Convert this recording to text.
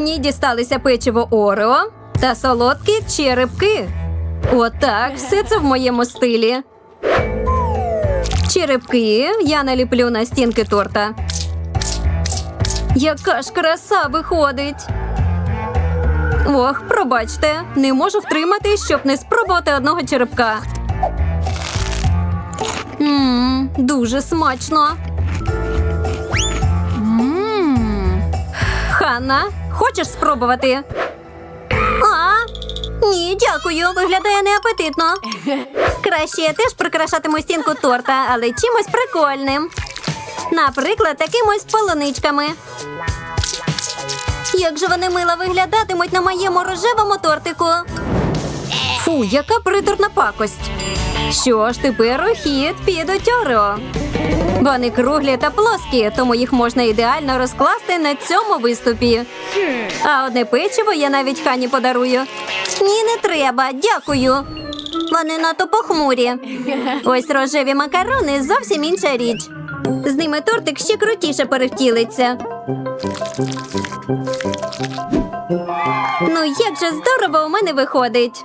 Мені дісталися печиво Орео та солодкі черепки. Отак, все це в моєму стилі. Черепки я наліплю на стінки торта. Яка ж краса виходить. Ох, пробачте, не можу втримати, щоб не спробувати одного черепка. Ммм, дуже смачно. Ханна, хочеш спробувати? А? Ні, дякую. Виглядає неапетитно. Краще я теж прикрашатиму стінку торта, але чимось прикольним. Наприклад, такимось полуничками. Як же вони мило виглядатимуть на моєму рожевому тортику. Фу, яка приторна пакость. Що ж, тепер у хід підуть Орео. Вони круглі та плоскі, тому їх можна ідеально розкласти на цьому виступі. А одне печиво я навіть хані подарую. Ні, не треба, дякую. Вони надто похмурі. Ось рожеві макарони зовсім інша річ. З ними тортик ще крутіше перевтілиться. Ну, як же здорово у мене виходить.